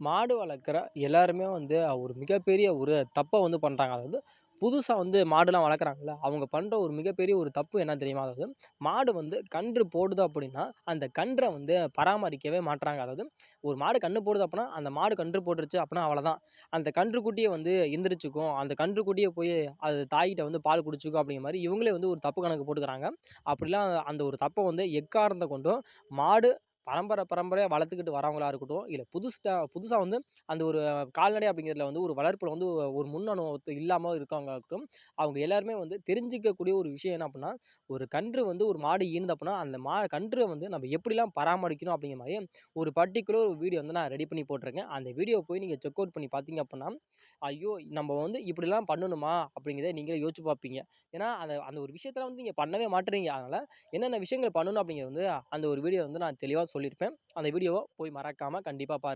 மாடு வளர்க்குற எல்லாருமே வந்து ஒரு மிகப்பெரிய ஒரு தப்பை வந்து பண்ணுறாங்க அதாவது புதுசாக வந்து மாடுலாம் வளர்க்குறாங்கல்ல அவங்க பண்ணுற ஒரு மிகப்பெரிய ஒரு தப்பு என்ன தெரியுமா? அதாவது மாடு வந்து கன்று போடுது அப்படின்னா அந்த கன்றை வந்து பராமரிக்கவே மாட்டுறாங்க அதாவது ஒரு மாடு கன்று போடுது அப்படின்னா அந்த மாடு கன்று போட்டுருச்சு அப்படின்னா அவ்வளோதான் அந்த கன்றுக்குட்டியை வந்து எந்திரிச்சிக்கும் அந்த கன்றுக்குட்டியை போய் அது தாய்கிட்ட வந்து பால் குடிச்சிக்கும் அப்படிங்கிற மாதிரி இவங்களே வந்து ஒரு தப்பு கணக்கு போட்டுக்கிறாங்க. அப்படிலாம் அந்த ஒரு தப்பை வந்து எக்காரணத்தை கொண்டும் மாடு பரம்பரை பரம்பரையாக வளர்த்துக்கிட்டு வரவங்களா இருக்கட்டும் இல்லை புதுசாக புதுசாக வந்து அந்த ஒரு கால்நடை அப்படிங்கிறதுல வந்து ஒரு வளர்ப்பில் வந்து ஒரு முன் இல்லாமல் இருக்கவங்க இருக்கட்டும் அவங்க எல்லாருமே வந்து தெரிஞ்சிக்கக்கூடிய ஒரு விஷயம் என்ன அப்படின்னா ஒரு கன்று வந்து ஒரு மாடு ஈனுது அப்படின்னா அந்த மா கன்றை வந்து நம்ம எப்படிலாம் பராமரிக்கணும் அப்படிங்கிற மாதிரி ஒரு பர்டிகுலர் ஒரு வீடியோ வந்து நான் ரெடி பண்ணி போட்டிருக்கேன். அந்த வீடியோ போய் நீங்கள் செக் அவுட் பண்ணி பார்த்தீங்க அப்படின்னா ஐயோ நம்ம வந்து இப்படிலாம் பண்ணணுமா அப்படிங்கிறத நீங்களே யோசிச்சு பார்ப்பீங்க. ஏன்னா அந்த அந்த ஒரு விஷயத்தில் வந்து நீங்கள் பண்ணவே மாட்டுறீங்க. அதனால் என்னென்ன விஷயங்கள் பண்ணணும் அப்படிங்கிறது வந்து அந்த ஒரு வீடியோ வந்து நான் தெளிவாக சொல்லியிருப்பேன். அந்த வீடியோவை போய் மறக்காமல் கண்டிப்பாக பாருங்கள்